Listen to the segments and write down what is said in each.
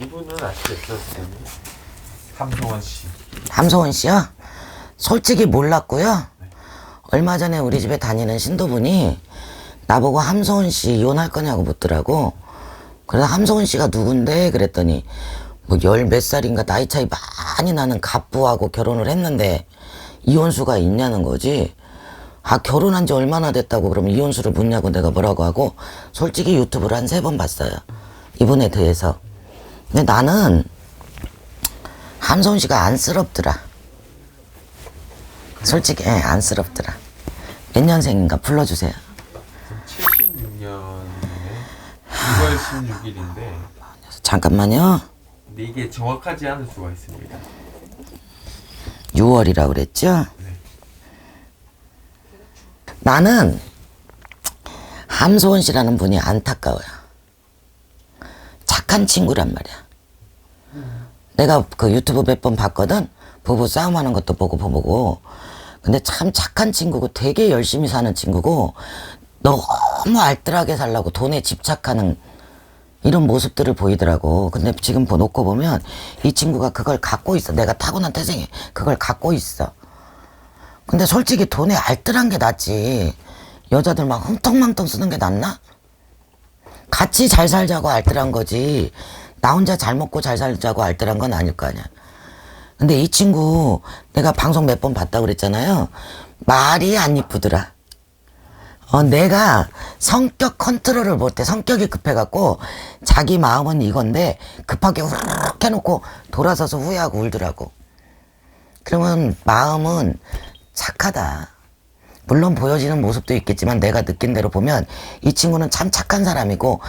이분은 아시겠죠, 선생님? 함성원 씨. 함소원 씨요? 솔직히 몰랐고요. 얼마 전에 우리 집에 다니는 신도분이 나보고 함소원 씨 이혼할 거냐고 묻더라고. 그래서 함소원 씨가 누군데? 그랬더니 뭐 열 몇 살인가 나이 차이 많이 나는 갑부하고 결혼을 했는데 이혼수가 있냐는 거지. 아 결혼한 지 얼마나 됐다고 그러면 이혼수를 묻냐고 내가 뭐라고 하고 솔직히 유튜브를 한 세 번 봤어요. 이분에 대해서. 근데 나는 함소원 씨가 안쓰럽더라. 솔직히 예, 안쓰럽더라. 몇 년생인가 불러주세요. 76년에 6월 16일인데 잠깐만요. 근데 이게 정확하지 않을 수가 있습니다. 6월이라고 그랬죠? 네. 나는 함소원 씨라는 분이 안타까워요. 착한 친구란 말이야. 내가 그 유튜브 몇 번 봤거든? 부부 싸움하는 것도 보고 보고. 근데 참 착한 친구고 되게 열심히 사는 친구고 너무 알뜰하게 살라고 돈에 집착하는 이런 모습들을 보이더라고. 근데 지금 보- 놓고 보면 이 친구가 그걸 갖고 있어. 내가 타고난 태생에 그걸 갖고 있어. 근데 솔직히 돈에 알뜰한 게 낫지. 여자들 막 흥텅망텅 쓰는 게 낫나? 같이 잘 살자고 알뜰한 거지. 나 혼자 잘 먹고 잘 살자고 알뜰한 건 아닐 거 아니야. 근데 이 친구 내가 방송 몇 번 봤다고 그랬잖아요. 말이 안 이쁘더라. 어, 내가 성격 컨트롤을 못해. 성격이 급해갖고 자기 마음은 이건데 급하게 후루룩 해놓고 돌아서서 후회하고 울더라고. 그러면 마음은 착하다. 물론 보여지는 모습도 있겠지만 내가 느낀 대로 보면 이 친구는 참 착한 사람이고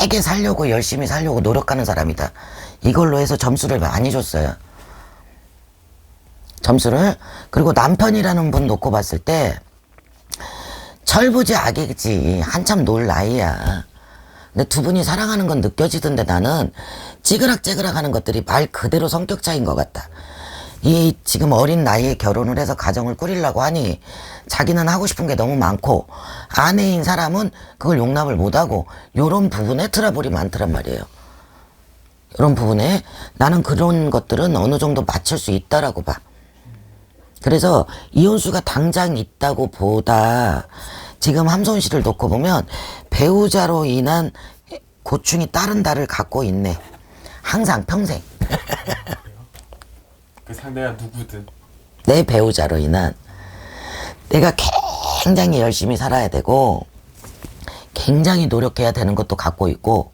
되게 살려고 열심히 살려고 노력하는 사람이다. 이걸로 해서 점수를 많이 줬어요. 점수를 그리고 남편이라는 분 놓고 봤을 때 철부지 악이지 한참 놀 나이야. 근데 두 분이 사랑하는 건 느껴지던데 나는 찌그락찌그락 하는 것들이 말 그대로 성격 차이인 것 같다. 이 지금 어린 나이에 결혼을 해서 가정을 꾸리려고 하니 자기는 하고 싶은 게 너무 많고 아내인 사람은 그걸 용납을 못하고 요런 부분에 트러블이 많더란 말이에요. 이런 부분에 나는 그런 것들은 어느 정도 맞출 수 있다라고 봐. 그래서 이혼수가 당장 있다고 보다 지금 함소은 씨를 놓고 보면 배우자로 인한 고충이 따른다를 갖고 있네. 항상 평생 그 상대가 누구든 내 배우자로 인한 내가 굉장히 열심히 살아야 되고 굉장히 노력해야 되는 것도 갖고 있고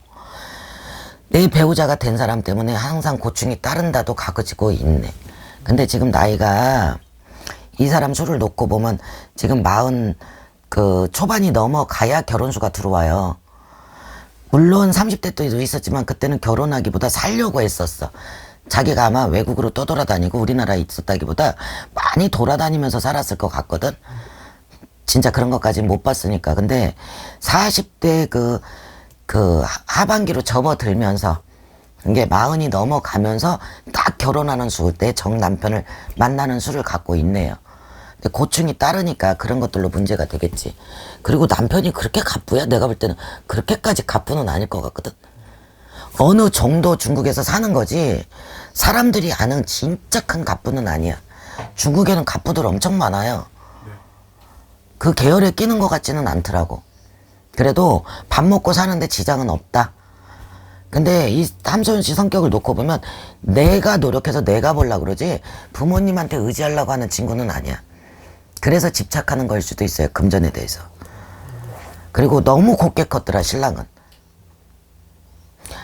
내 배우자가 된 사람 때문에 항상 고충이 따른다도 가지고 있네. 근데 지금 나이가 이 사람 수를 놓고 보면 지금 마흔 그 초반이 넘어가야 결혼수가 들어와요. 물론 30대 때도 있었지만 그때는 결혼하기보다 살려고 했었어. 자기가 아마 외국으로 떠돌아다니고 우리나라에 있었다기보다 많이 돌아다니면서 살았을 것 같거든. 진짜 그런 것까지 못 봤으니까. 근데 40대 그, 그 하반기로 접어들면서 이게 마흔이 넘어가면서 딱 결혼하는 수, 내정 남편을 만나는 수를 갖고 있네요. 근데 고충이 따르니까 그런 것들로 문제가 되겠지. 그리고 남편이 그렇게 갑부야? 내가 볼 때는 그렇게까지 갑부는 아닐 것 같거든. 어느 정도 중국에서 사는 거지 사람들이 아는 진짜 큰 갑부는 아니야. 중국에는 갑부들 엄청 많아요. 그 계열에 끼는 것 같지는 않더라고. 그래도 밥 먹고 사는데 지장은 없다. 근데 이 함소연 씨 성격을 놓고 보면 내가 노력해서 내가 보려고 그러지 부모님한테 의지하려고 하는 친구는 아니야. 그래서 집착하는 걸 수도 있어요. 금전에 대해서. 그리고 너무 곱게 컸더라, 신랑은.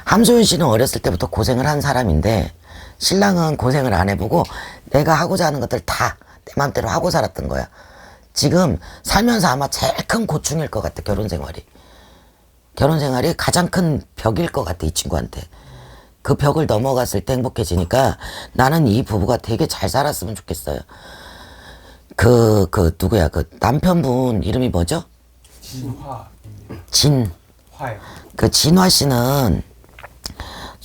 함소연 씨는 어렸을 때부터 고생을 한 사람인데 신랑은 고생을 안 해보고 내가 하고자 하는 것들 다 내 맘대로 하고 살았던 거야. 지금 살면서 아마 제일 큰 고충일 것 같아 결혼 생활이. 결혼 생활이 가장 큰 벽일 것 같아 이 친구한테. 그 벽을 넘어갔을 때 행복해지니까 나는 이 부부가 되게 잘 살았으면 좋겠어요. 그, 그, 누구야, 그 남편분 이름이 뭐죠? 진화입니다. 진. 화요. 그 진화 씨는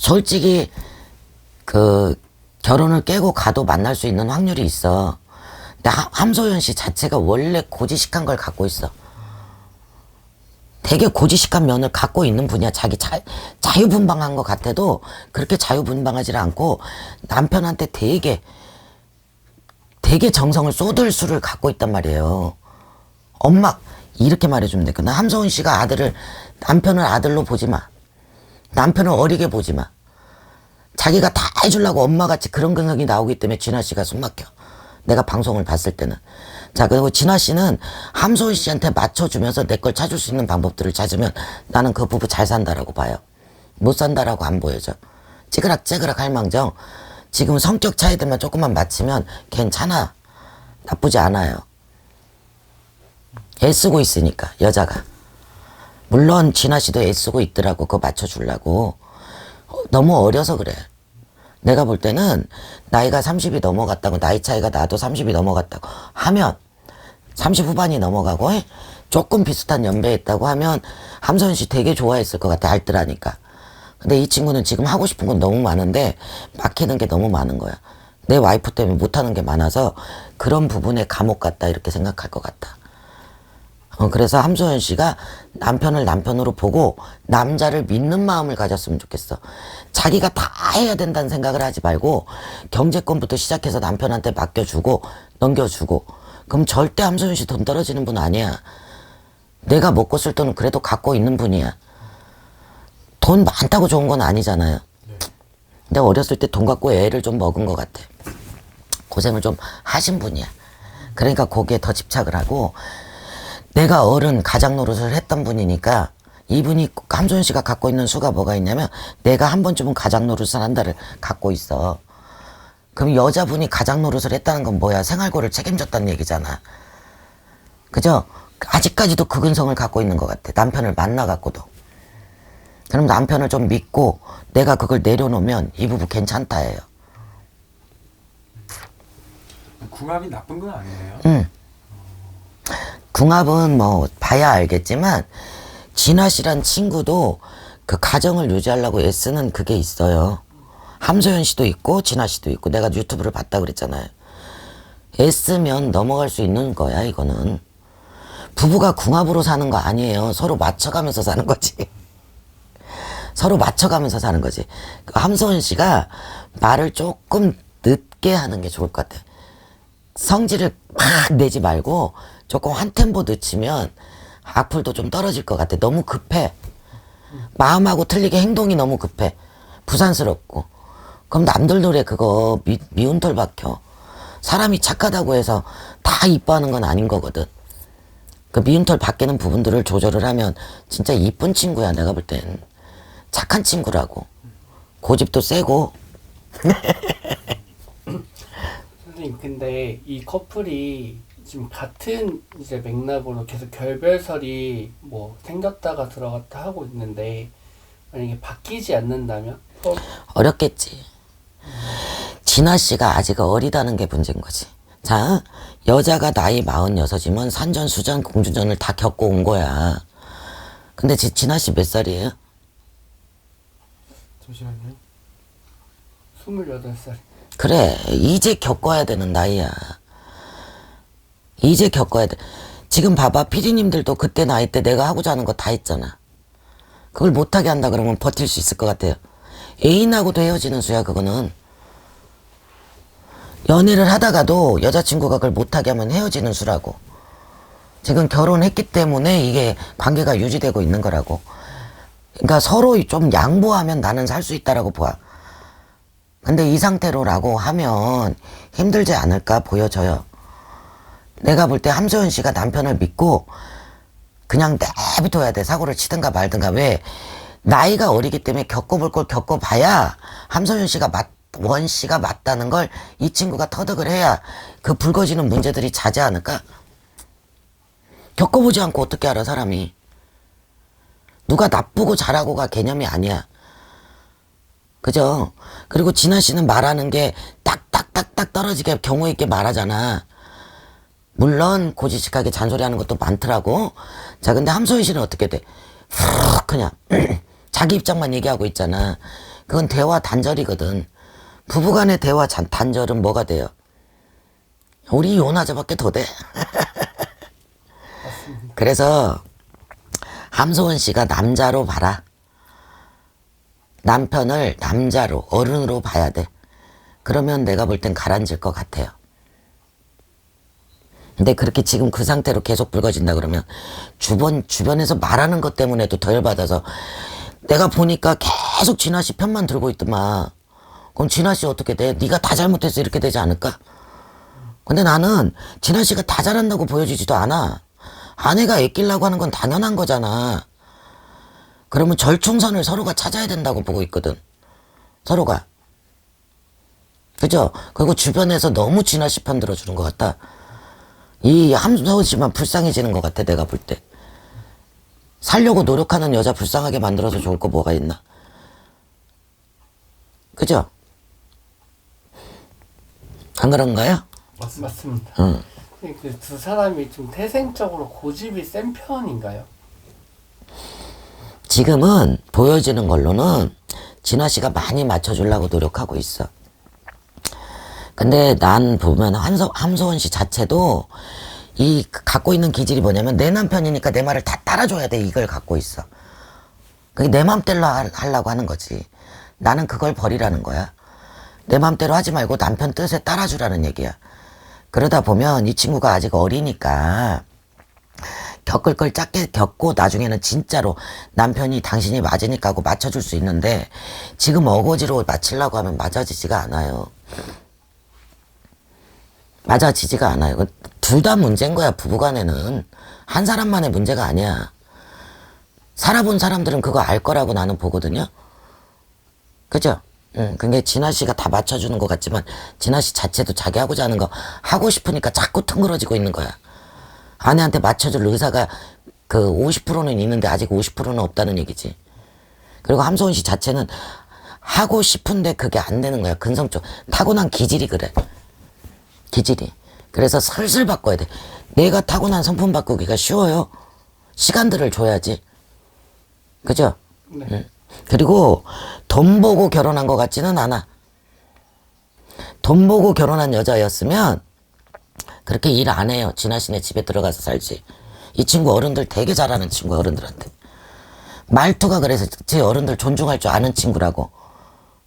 솔직히 그 결혼을 깨고 가도 만날 수 있는 확률이 있어. 근데 하- 함소연 씨 자체가 원래 고지식한 걸 갖고 있어. 되게 고지식한 면을 갖고 있는 분이야. 자기 자, 자유분방한 것 같아도 그렇게 자유분방하지 않고 남편한테 되게 되게 정성을 쏟을 수를 갖고 있단 말이에요. 엄마 이렇게 말해주면 돼. 나 함소은 씨가 아들을 남편을 아들로 보지 마. 남편을 어리게 보지 마. 자기가 다 해주려고 엄마같이 그런 근성이 나오기 때문에 진아 씨가 숨 막혀. 내가 방송을 봤을 때는. 자, 그리고 진아 씨는 함소은 씨한테 맞춰주면서 내 걸 찾을 수 있는 방법들을 찾으면 나는 그 부부 잘 산다라고 봐요. 못 산다라고 안 보여져. 찌그락찌그락 할 망정. 지금 성격 차이들만 조금만 맞추면 괜찮아. 나쁘지 않아요. 애쓰고 있으니까, 여자가. 물론 진아 씨도 애쓰고 있더라고. 그거 맞춰주려고. 어, 너무 어려서 그래. 내가 볼 때는 나이가 30이 넘어갔다고 나이 차이가 나도 30이 넘어갔다고 하면 30 후반이 넘어가고 에? 조금 비슷한 연배에 있다고 하면 함선 씨 되게 좋아했을 것 같아 알뜰하니까 근데 이 친구는 지금 하고 싶은 건 너무 많은데 막히는 게 너무 많은 거야 내 와이프 때문에 못하는 게 많아서 그런 부분에 감옥 같다 이렇게 생각할 것 같다 어, 그래서 함소연 씨가 남편을 남편으로 보고 남자를 믿는 마음을 가졌으면 좋겠어. 자기가 다 해야 된다는 생각을 하지 말고 경제권부터 시작해서 남편한테 맡겨주고 넘겨주고 그럼 절대 함소연 씨 돈 떨어지는 분 아니야. 내가 먹고 쓸 돈은 그래도 갖고 있는 분이야. 돈 많다고 좋은 건 아니잖아요. 내가 어렸을 때 돈 갖고 애를 좀 먹은 것 같아. 고생을 좀 하신 분이야. 그러니까 거기에 더 집착을 하고 내가 어른 가장 노릇을 했던 분이니까 이분이 함소연 씨가 갖고 있는 수가 뭐가 있냐면 내가 한 번쯤은 가장 노릇을 한다를 갖고 있어. 그럼 여자분이 가장 노릇을 했다는 건 뭐야? 생활고를 책임졌다는 얘기잖아. 그죠? 아직까지도 그 근성을 갖고 있는 것 같아. 남편을 만나갖고도. 그럼 남편을 좀 믿고 내가 그걸 내려놓으면 이 부부 괜찮다예요. 궁합이 나쁜 건 아니네요. 응. 궁합은 뭐 봐야 알겠지만 진아 씨란 친구도 그 가정을 유지하려고 애쓰는 그게 있어요. 함소연 씨도 있고 진아 씨도 있고 내가 유튜브를 봤다 그랬잖아요. 애쓰면 넘어갈 수 있는 거야 이거는. 부부가 궁합으로 사는 거 아니에요. 서로 맞춰가면서 사는 거지. 서로 맞춰가면서 사는 거지. 그 함소연 씨가 말을 조금 늦게 하는 게 좋을 것 같아. 성질을 막 내지 말고 조금 한 템포 늦추면 악플도 좀 떨어질 것 같아. 너무 급해. 마음하고 틀리게 행동이 너무 급해. 부산스럽고. 그럼 남들 노래 그거 미, 미운 털 박혀. 사람이 착하다고 해서 다 이뻐하는 건 아닌 거거든. 그 미운 털 박히는 부분들을 조절을 하면 진짜 이쁜 친구야, 내가 볼 땐. 착한 친구라고. 고집도 세고. 선생님 근데 이 커플이 지금 같은 이제 맥락으로 계속 결별설이 뭐 생겼다가 들어갔다 하고 있는데 만약에 바뀌지 않는다면 어, 어렵겠지. 진아 씨가 아직 어리다는 게 문제인 거지. 자, 여자가 나이 46이면 산전, 수전, 공주전을 다 겪고 온 거야. 근데 지, 진아 씨 몇 살이에요? 잠시만요. 28살 그래, 이제 겪어야 되는 나이야. 이제 겪어야 돼. 지금 봐봐, 피디님들도 그때 나이 때 내가 하고자 하는 거 다 했잖아. 그걸 못하게 한다 그러면 버틸 수 있을 것 같아요. 애인하고도 헤어지는 수야, 그거는. 연애를 하다가도 여자친구가 그걸 못하게 하면 헤어지는 수라고. 지금 결혼했기 때문에 이게 관계가 유지되고 있는 거라고. 그러니까 서로 좀 양보하면 나는 살 수 있다라고 봐. 근데 이 상태로라고 하면 힘들지 않을까 보여져요. 내가 볼 때 함소연 씨가 남편을 믿고 그냥 내비둬야 돼. 사고를 치든가 말든가. 왜? 나이가 어리기 때문에 겪어볼 걸 겪어봐야 함소연 씨가 맞, 원 씨가 맞다는 걸 이 친구가 터득을 해야 그 불거지는 문제들이 자지 않을까? 겪어보지 않고 어떻게 알아, 사람이. 누가 나쁘고 잘하고가 개념이 아니야. 그죠? 그리고 진아 씨는 말하는 게 딱딱딱딱 떨어지게 경우 있게 말하잖아. 물론 고지식하게 잔소리하는 것도 많더라고. 자, 근데 함소연 씨는 어떻게 돼? 훅 그냥 자기 입장만 얘기하고 있잖아. 그건 대화 단절이거든. 부부간의 대화 잔- 단절은 뭐가 돼요? 우리 이혼하자밖에 더 돼. 그래서 함소원 씨가 남자로 봐라. 남편을 남자로, 어른으로 봐야 돼. 그러면 내가 볼 땐 가라앉을 것 같아요. 근데 그렇게 지금 그 상태로 계속 불거진다 그러면 주변, 주변에서 말하는 것 때문에도 더 열받아서 내가 보니까 계속 진아 씨 편만 들고 있더만. 그럼 진아 씨 어떻게 돼? 네가 다 잘못해서 이렇게 되지 않을까? 근데 나는 진아 씨가 다 잘한다고 보여주지도 않아. 아내가 애끼려고 하는 건 당연한 거잖아. 그러면 절충선을 서로가 찾아야 된다고 보고 있거든. 서로가. 그죠? 그리고 주변에서 너무 진아 씨 편 들어주는 것 같다. 이 함서원 씨만 불쌍해지는 것 같아, 내가 볼 때. 살려고 노력하는 여자 불쌍하게 만들어서 좋을 거 뭐가 있나. 그죠? 안 그런가요? 맞습니다. 응. 그두 사람이 좀 태생적으로 고집이 센 편인가요? 지금은 보여지는 걸로는 진화 씨가 많이 맞춰주려고 노력하고 있어. 근데 난 보면 한서, 함소원 씨 자체도 이 갖고 있는 기질이 뭐냐면 내 남편이니까 내 말을 다 따라줘야 돼 이걸 갖고 있어. 그게 내 맘대로 하- 하려고 하는 거지. 나는 그걸 버리라는 거야. 내 맘대로 하지 말고 남편 뜻에 따라주라는 얘기야. 그러다 보면 이 친구가 아직 어리니까 겪을 걸 작게 겪고 나중에는 진짜로 남편이 당신이 맞으니까 하고 맞춰줄 수 있는데 지금 어거지로 맞추려고 하면 맞아지지가 않아요. 맞아지지가 않아요. 둘 다 문제인 거야, 부부간에는. 한 사람만의 문제가 아니야. 살아본 사람들은 그거 알 거라고 나는 보거든요. 그죠? 응, 근데 진아 씨가 다 맞춰주는 것 같지만 진아 씨 자체도 자기 하고자 하는 거 하고 싶으니까 자꾸 퉁그러지고 있는 거야. 아내한테 맞춰줄 의사가 그 50%는 있는데 아직 50%는 없다는 얘기지. 그리고 함소은 씨 자체는 하고 싶은데 그게 안 되는 거야. 근성적 타고난 기질이 그래. 기질이. 그래서 슬슬 바꿔야 돼. 내가 타고난 성품 바꾸기가 쉬워요. 시간들을 줘야지. 그죠? 네. 그리고 돈 보고 결혼한 것 같지는 않아. 돈 보고 결혼한 여자였으면 그렇게 일 안 해요. 진아 씨네 집에 들어가서 살지. 이 친구 어른들 되게 잘하는 친구 어른들한테. 말투가 그래서 제 어른들 존중할 줄 아는 친구라고.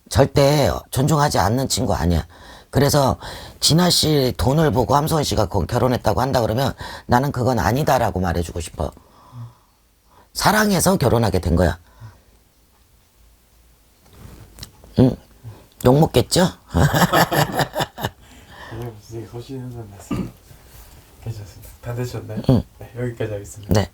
절대 존중하지 않는 친구 아니야. 그래서 진아 씨 돈을 보고 함소원 씨가 거- 결혼했다고 한다 그러면 나는 그건 아니다라고 말해주고 싶어. 사랑해서 결혼하게 된 거야. 응. 욕 먹겠죠? 무슨 소신 한번 났습니다. 괜찮습니다. 다 되셨나요? 네, 여기까지 하겠습니다. 네.